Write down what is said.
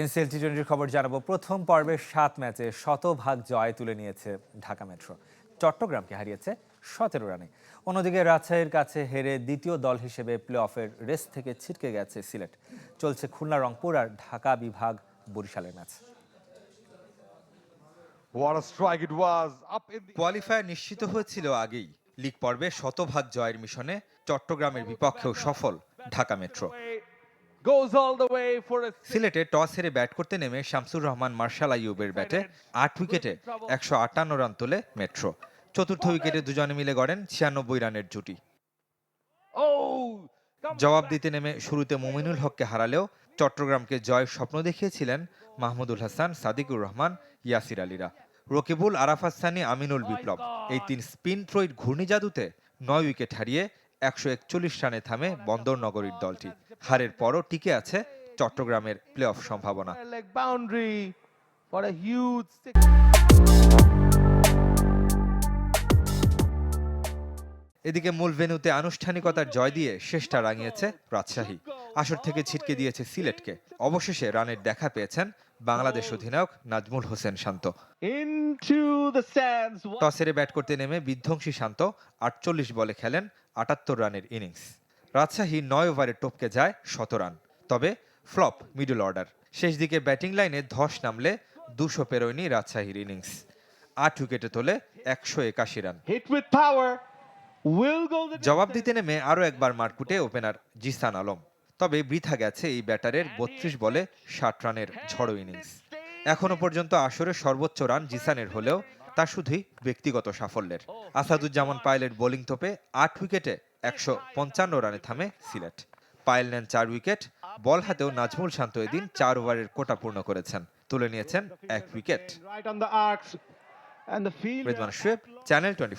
NCL টি টোয়েন্টির খবর জানাব। প্রথম পর্বের সাত ম্যাচে শতভাগ জয় তুলে নিয়েছে ঢাকা মেট্রো। চট্টগ্রামকে হারিয়েছে সতেরো রানে। অন্যদিকে রাজশাহীর কাছে হেরে দ্বিতীয় দল হিসেবে প্লে অফের রেস থেকে ছিটকে গেছে সিলেট। চলছে খুলনা রংপুর আর ঢাকা বিভাগ বরিশালের ম্যাচ। কোয়ালিফায়ার নিশ্চিত হয়েছিল আগেই। লিগ পর্বে শতভাগ জয়ের মিশনে চট্টগ্রামের বিপক্ষেও সফল ঢাকা মেট্রো। সিলেটে টস হেরে ব্যাট করতে নেমে শামসুর রহমান মার্শাল আইয়ুবের ব্যাটে আট উইকেটে একশো আটান্ন রান তোলে মেট্রো। চতুর্থ উইকেটে দুজনে মিলে গড়েন ছিয়ানব্বই রানের জুটি। Oh জবাব দিতে নেমে শুরুতে মুমিনুল হককে হারালেও চট্টগ্রামকে জয়ের স্বপ্ন দেখিয়েছিলেন মাহমুদুল হাসান সাদিকুর রহমান ইয়াসির আলীরা। রকিবুল আরাফাত সানি আমিনুল বিপ্লব। এই তিন স্পিন থ্রোইড ঘূর্ণি জাদুতে নয় উইকেট হারিয়ে একশো একচল্লিশ রানে থামে বন্দর নগরীর দলটি। হারের পরও টিকে আছে চট্টগ্রামের প্লে অফ সম্ভাবনা. এদিকে মূল ভেন্যুতে আনুষ্ঠানিকতার জয় দিয়ে শেষটা রাঙিয়েছে রাজশাহী আসর থেকে ছিটকে দিয়েছে সিলেটকে অবশেষে রানের দেখা পেয়েছেন বাংলাদেশ অধিনায়ক নাজমুল হোসেন শান্ত. টসেরে ব্যাট করতে নেমে বিধ্বংসী শান্ত আটচল্লিশ বলে খেলেন আটাত্তর রানের ইনিংস রাজশাহী নয় ওভারে টপকে যায় শত রান। তবে ফ্লপ মিডল অর্ডার। শেষ দিকে ব্যাটিং লাইনে ধস নামলে দুশো পেরোয়নি রাজশাহীর ইনিংস। আট উইকেটে তোলে একশো একাশি রান। জবাব দিতে নেমে আরও একবার মারকুটে ওপেনার জিসান আলম। তবে বৃথা গেছে এই ব্যাটারের বত্রিশ বলে ষাট রানের ঝড়ো ইনিংস। এখনও পর্যন্ত আসরের সর্বোচ্চ রান জিসানের হলেও তা শুধুই ব্যক্তিগত সাফল্যের। আসাদুজ্জামান পায়েলের বোলিং তোপে আট উইকেটে একশো পঞ্চান্ন রানে থামে সিলেট। পায়েল নেন চার উইকেট বল হাতেও নাজমুল শান্ত এদিন চার ওভারের কোটা পূর্ণ করেছেন। তুলে নিয়েছেন এক উইকেট। Channel twenty